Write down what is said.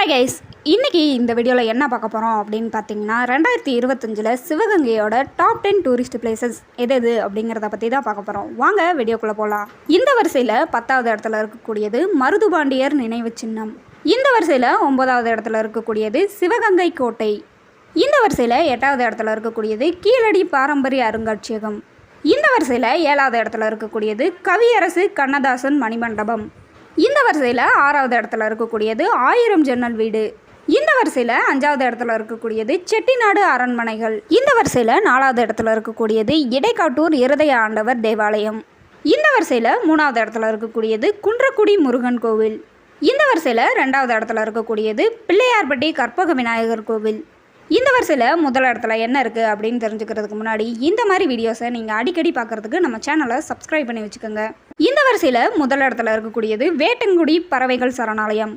Hi guys இன்றைக்கி இந்த வீடியோவில் என்ன பார்க்க போகிறோம் அப்படின்னு பார்த்தீங்கன்னா ரெண்டாயிரத்தி இருபத்தஞ்சில் சிவகங்கையோட டாப் டென் டூரிஸ்ட் பிளேசஸ் எது எது அப்படிங்கிறத பற்றி தான் பார்க்க போகிறோம் வாங்க வீடியோக்குள்ளே போகலாம் இந்த வரிசையில் பத்தாவது இடத்துல இருக்கக்கூடியது மருதுபாண்டியர் நினைவு சின்னம். இந்த வரிசையில் ஒன்பதாவது இடத்துல இருக்கக்கூடியது சிவகங்கை கோட்டை. இந்த வரிசையில் எட்டாவது இடத்துல இருக்கக்கூடியது கீழடி பாரம்பரிய அருங்காட்சியகம். இந்த வரிசையில் ஏழாவது இடத்துல இருக்கக்கூடியது கவியரசு கண்ணதாசன் மணிமண்டபம். இந்த வரிசையில் ஆறாவது இடத்துல இருக்கக்கூடியது ஆயிரம் ஜன்னல் வீடு. இந்த வரிசையில் அஞ்சாவது இடத்துல இருக்கக்கூடியது செட்டிநாடு அரண்மனைகள். இந்த வரிசையில் நாலாவது இடத்துல இருக்கக்கூடியது இடைக்காட்டூர் இருதய ஆண்டவர் தேவாலயம். இந்த வரிசையில் மூணாவது இடத்துல இருக்கக்கூடியது குன்றக்குடி முருகன் கோவில். இந்த வரிசையில் ரெண்டாவது இடத்துல இருக்கக்கூடியது பிள்ளையார்பட்டி கற்பக விநாயகர் கோவில். இந்த வரிசையில் முதல் இடத்துல என்ன இருக்குது அப்படின்னு தெரிஞ்சுக்கிறதுக்கு முன்னாடி இந்த மாதிரி வீடியோஸை நீங்கள் அடிக்கடி பார்க்குறதுக்கு நம்ம சேனலை சப்ஸ்கிரைப் பண்ணி வச்சுக்கோங்க. இந்த வரிசையில் முதல் இடத்துல இருக்கக்கூடியது வேட்டங்குடி பறவைகள் சரணாலயம்.